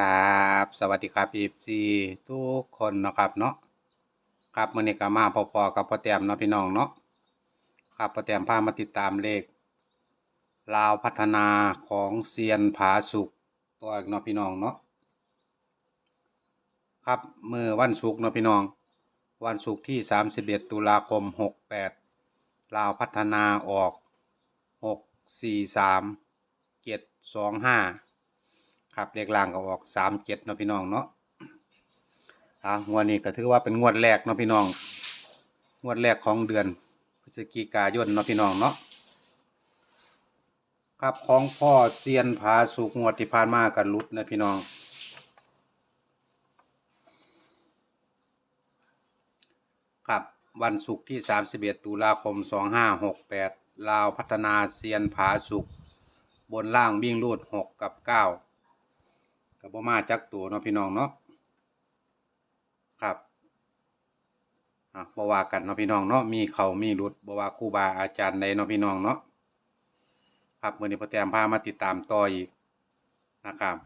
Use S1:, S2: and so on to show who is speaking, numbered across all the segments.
S1: ครับ สวัสดีครับพีซีทุกคนนะครับเนาะครับมื้อนี้ก็มาพอๆกับพ่อแต้มเนาะพี่น้องเนาะครับพ่อแต้มพามาติดตามเลข ลาวพัฒนาของเซียนผาสุกตัวเนาะพี่น้องเนาะครับมื้อวันศุกร์เนาะพี่น้อง วันศุกร์ที่ 31 ตุลาคม 68 ลาวพัฒนาออก 643 725 ครับเลขล่างก็ออกสามเจ็ดเนาะพี่น้องเนาะอ่างวดนี้ก็ถือว่าเป็นงวดแรกเนาะพี่น้อง งวดแรกของเดือนพฤศจิกายนเนาะพี่น้องเนาะครับของพ่อเซียนผาสุกงวดที่ผ่านมากันลุดนะพี่น้องครับวันศุกร์ที่ 31 ตุลาคม 2568 ลาวพัฒนาเซียนผาสุกบนล่างวิ่งรูด 6 กับ 9 กับบ่มาจักตัวเนาะพี่น้องเนาะครับอะบ่ว่ากันเนาะพี่น้องเนาะมีเขามีรุดบ่ว่าครูบาอาจารย์ใดเนาะพี่น้องเนาะครับมื้อนี้พ่อแต้มพามาติดตามต่ออีกนะครับ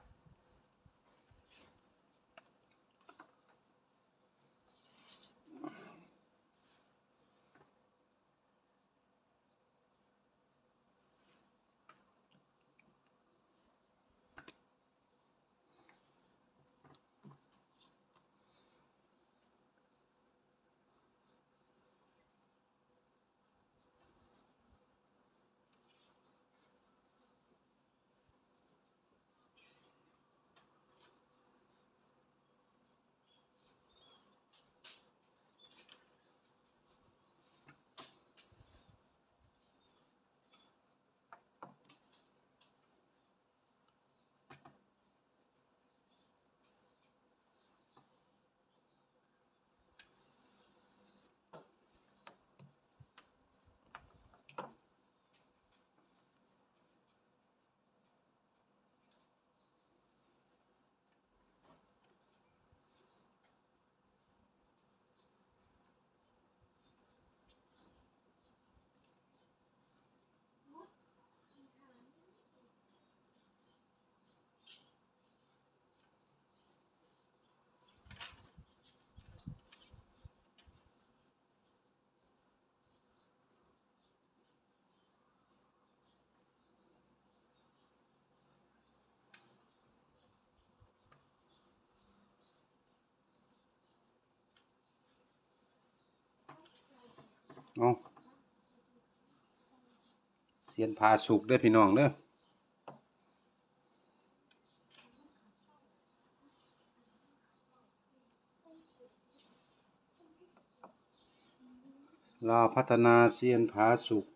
S1: เอาเสียนพาสุกด้อพี่น้องเด้อลาพัฒนาเซียนผาสุก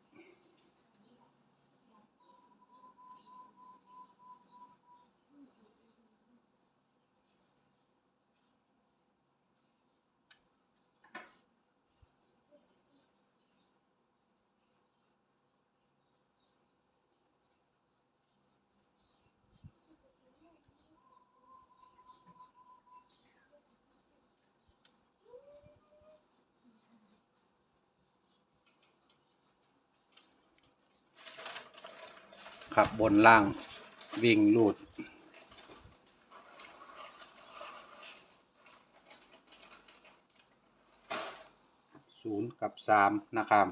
S1: ขับบนล่างวิ่งลูด ศูนย์กับสามนะครับ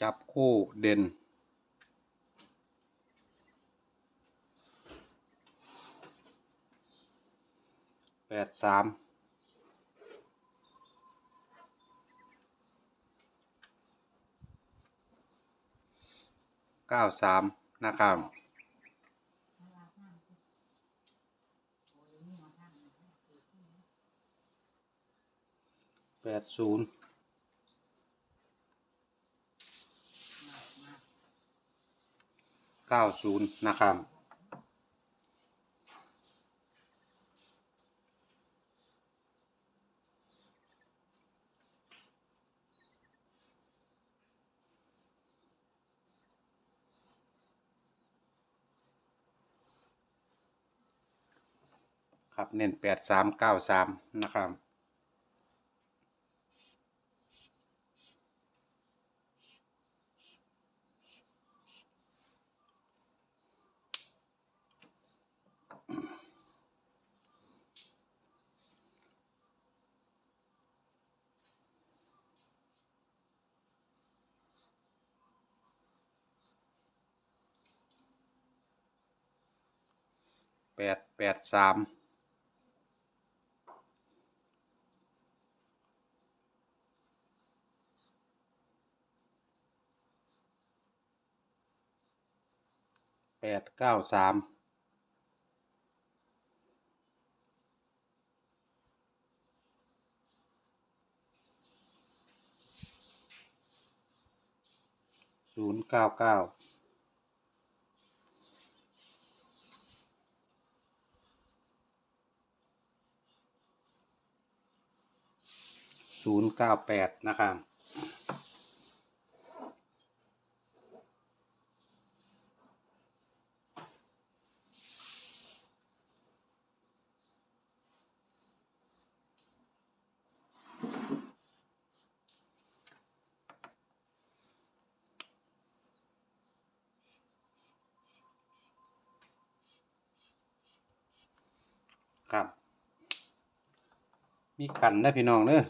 S1: จับคู่เด่น แปดสามเก้าสามนะครับแปดศูนย์ เก้าศูนย์นะครับครับเน้นแปดสามเก้าสามนะครับ แปดแปดสามแปดเก้าสามศูนย์เก้าเก้า ศูนย์เก้าแปดนะครับครับ มีกันได้พี่น้องเนอะ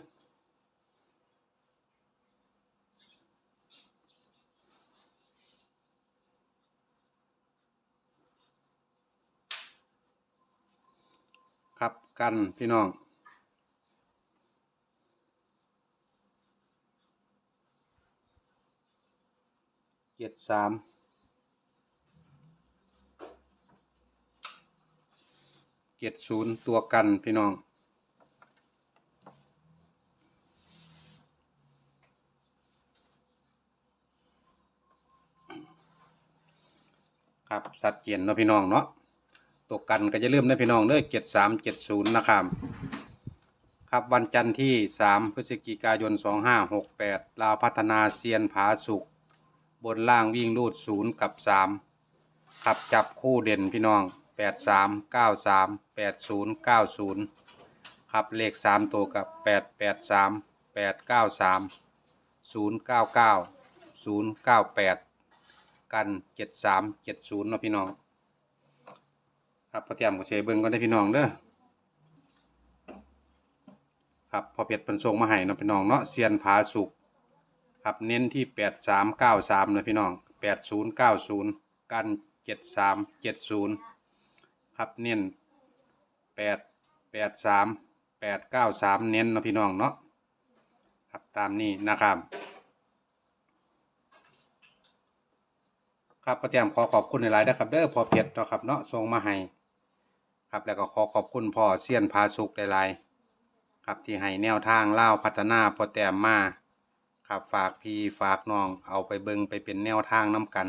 S1: ครับกันพี่น้องเจ็ดสามเจ็ดศูนย์ตัวกันพี่น้องครับสัดเจนเนาะพี่น้องเนาะ ตัวกันก็จะเริ่าลืมนะพี่น้องเด้อเจ็ดสามเจ็ดศูนย์นะครับ ครับวันจันทร์ที่สามพฤศจิกายนสองห้าหกแปดลาวพัฒนาเซียนผาสุก บนล่างวิ่งรูดศูนย์กับสามขับจับคู่เด่นพี่น้องแปดสามเก้าสามแปดศูนย์เก้าศูนย์ครับเลขสามตัวกับแปดแปดสามแปดเก้าสามศูนย์เก้าเก้าศูนย์เก้าแปดกันเจ็ดสามเจ็ดศูนย์นะพี่น้อง ครับพอเตรียมกับเชเบิ้งก็ได้พี่น้องเด้อครับพอเป็ดเป็นทรงมาให้นะพี่น้องเนาะเซียนผาสุกครับเน้นที่แปดสามเก้าสามนะพี่น้องแปดศูนย์เก้าศูนย์กันเจ็ดสามเจ็ดศูนย์ครับเน้นแปดแปดสามแปดเก้าสามเน้นนะพี่น้องเนาะครับตามนี้นะครับครับประเตรียมขอขอบคุณหลายๆนะครับเด้อพอเพชรนะครับเนาะส่งมาให้ ครับแล้วก็ขอขอบคุณพ่อเซียนพาสุกหลายๆครับที่ให้แนวทางเล่าพัฒนาพอแต้มมาครับฝากพี่ฝากน้องเอาไปเบิงไปเป็นแนวทางน้ำกัน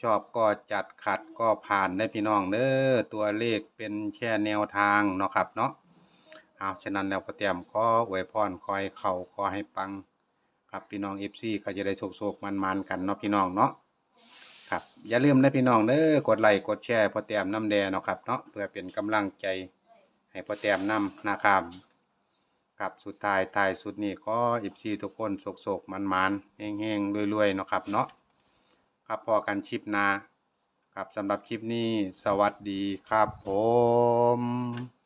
S1: ชอบก็จัดขัดก็ผ่านได้พี่น้องเด้อตัวเลขเป็นแค่แนวทางเนาะครับเนาะเอาฉะนั้นแล้วพอเตรียมขออวยพรคอยเข่าขอให้ปัง ครับพี่น้องเอฟซีก็จะได้โชคๆมันๆกันเนาะพี่น้องเนาะ ครับอย่าลืมนะพี่น้องเด้อกดไลค์กดแชร์พอแต้มน้ำแดงเนาะครับเนาะเพื่อเป็นกำลังใจให้พอแต้มนำนะครับครับสุดท้ายท้ายสุดนี้ขออิบซีทุกคนโศกโศกมันมันเฮงเฮงรวยๆเนาะครับเนาะครับพอกันชิปนาครับสำหรับคลิปนี้สวัสดีครับผม